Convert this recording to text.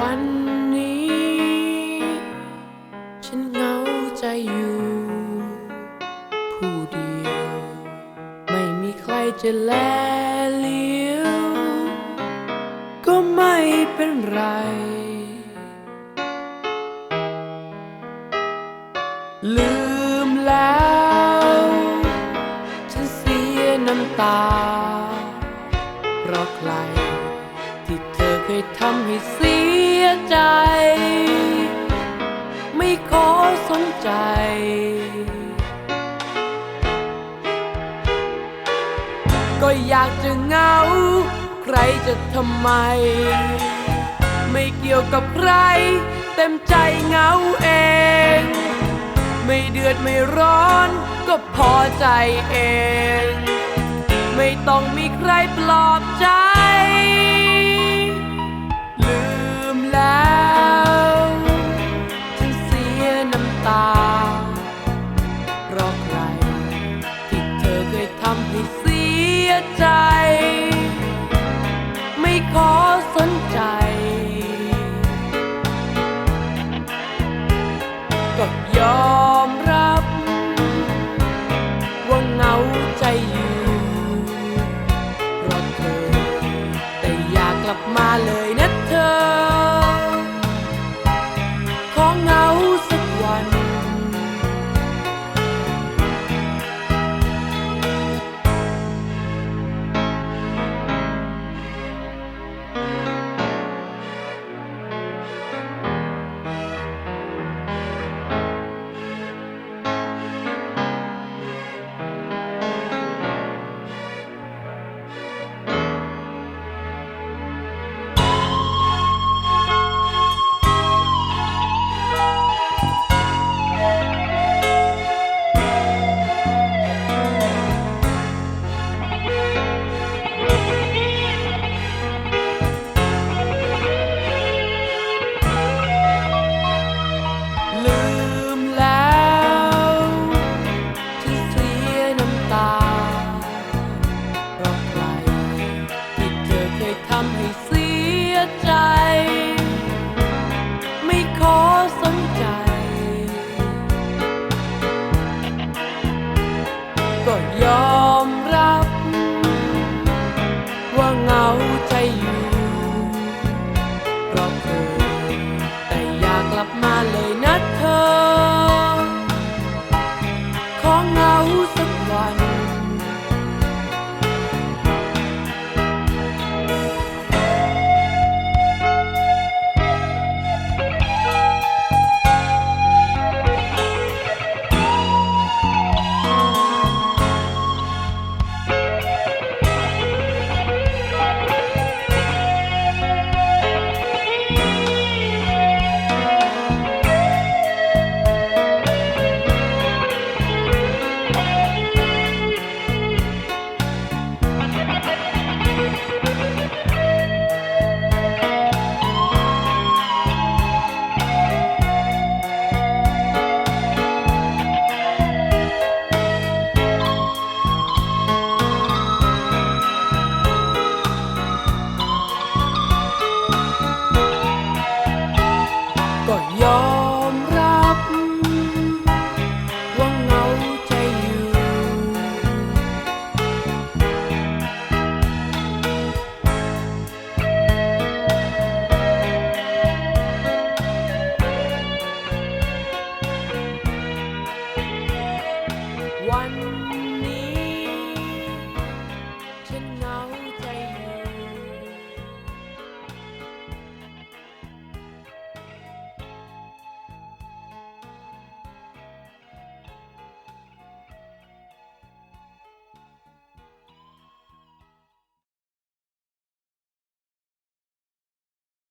วันนี้ ฉันเหงาใจอยู่ ผู้เดียว ไม่มีใครจะแลเลี้ยว ก็ไม่เป็นไร ลืมแล้ว ฉันเสียน้ำตา เพราะใครที่เธอเคยทำให้เสีย ใจ ไม่ขอสนใจ ก็อยากจะเหงา ใครจะทำไม ไม่เกี่ยวกับใคร เต็มใจเหงาเอง ไม่เดือดไม่ร้อนก็พอใจเอง ไม่ต้องมีใครปลอบใจ ให้เสียใจ ไม่ขอสนใจ ก็ยอมรับ ว่าเหงาใจอยู่เพราะเธอ แต่อยากกลับมาเลยนะ